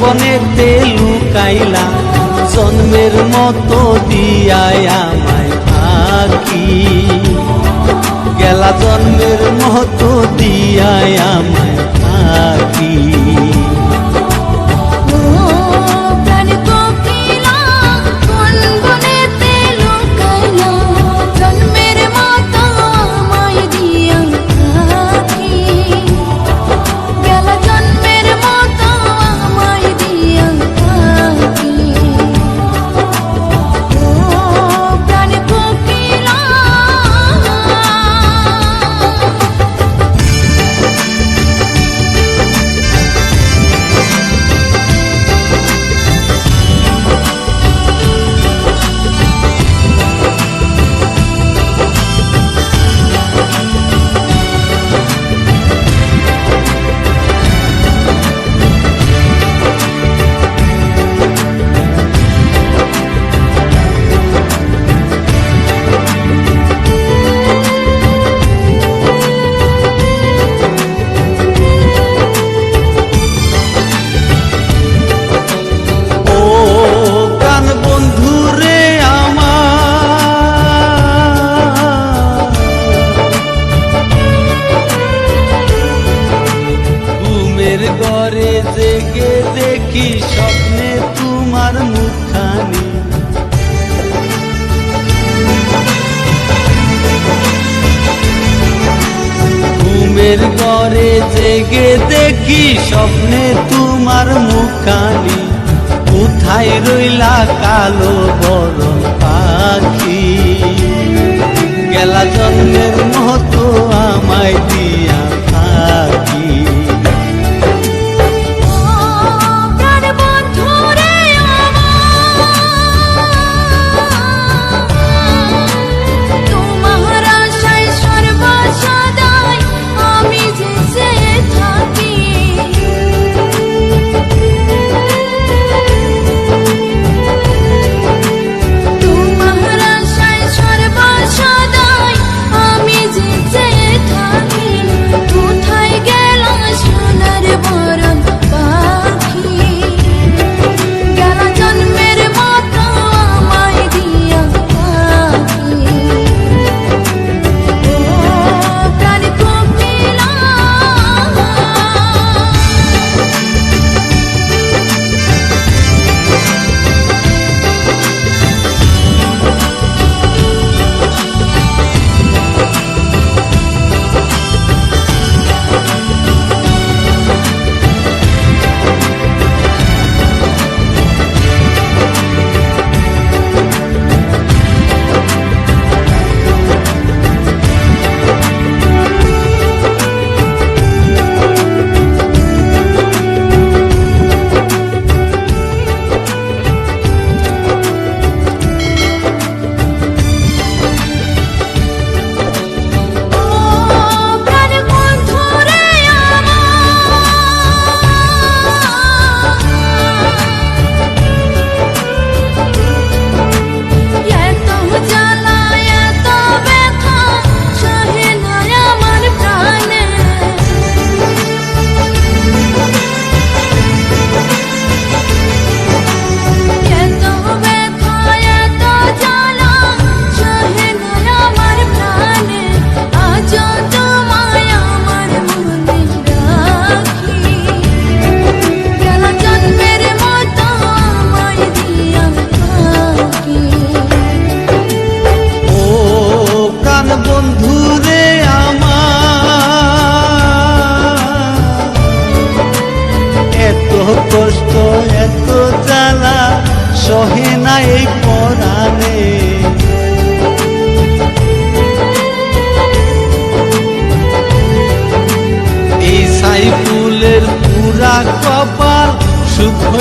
বনেতে লুকাইলা জন্মের মতো দিয়ায় আমায় গেলা জন্মের মতো দিয়ায় জেগে দেখি স্বপ্নে তোমার মুখানি। কোথায় রইলা কালো বড় পাখি? গেলা জন্মের মতো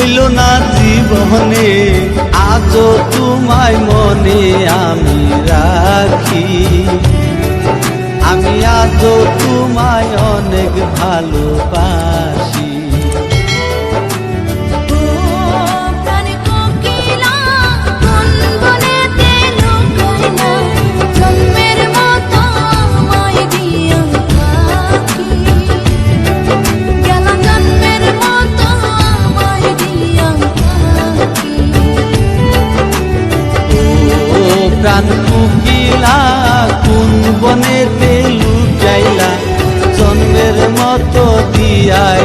হইল না জীবনে প্রাণ কুকিলা কোন বনেতে লুটাইলা জন্মের মতো দিয়ায়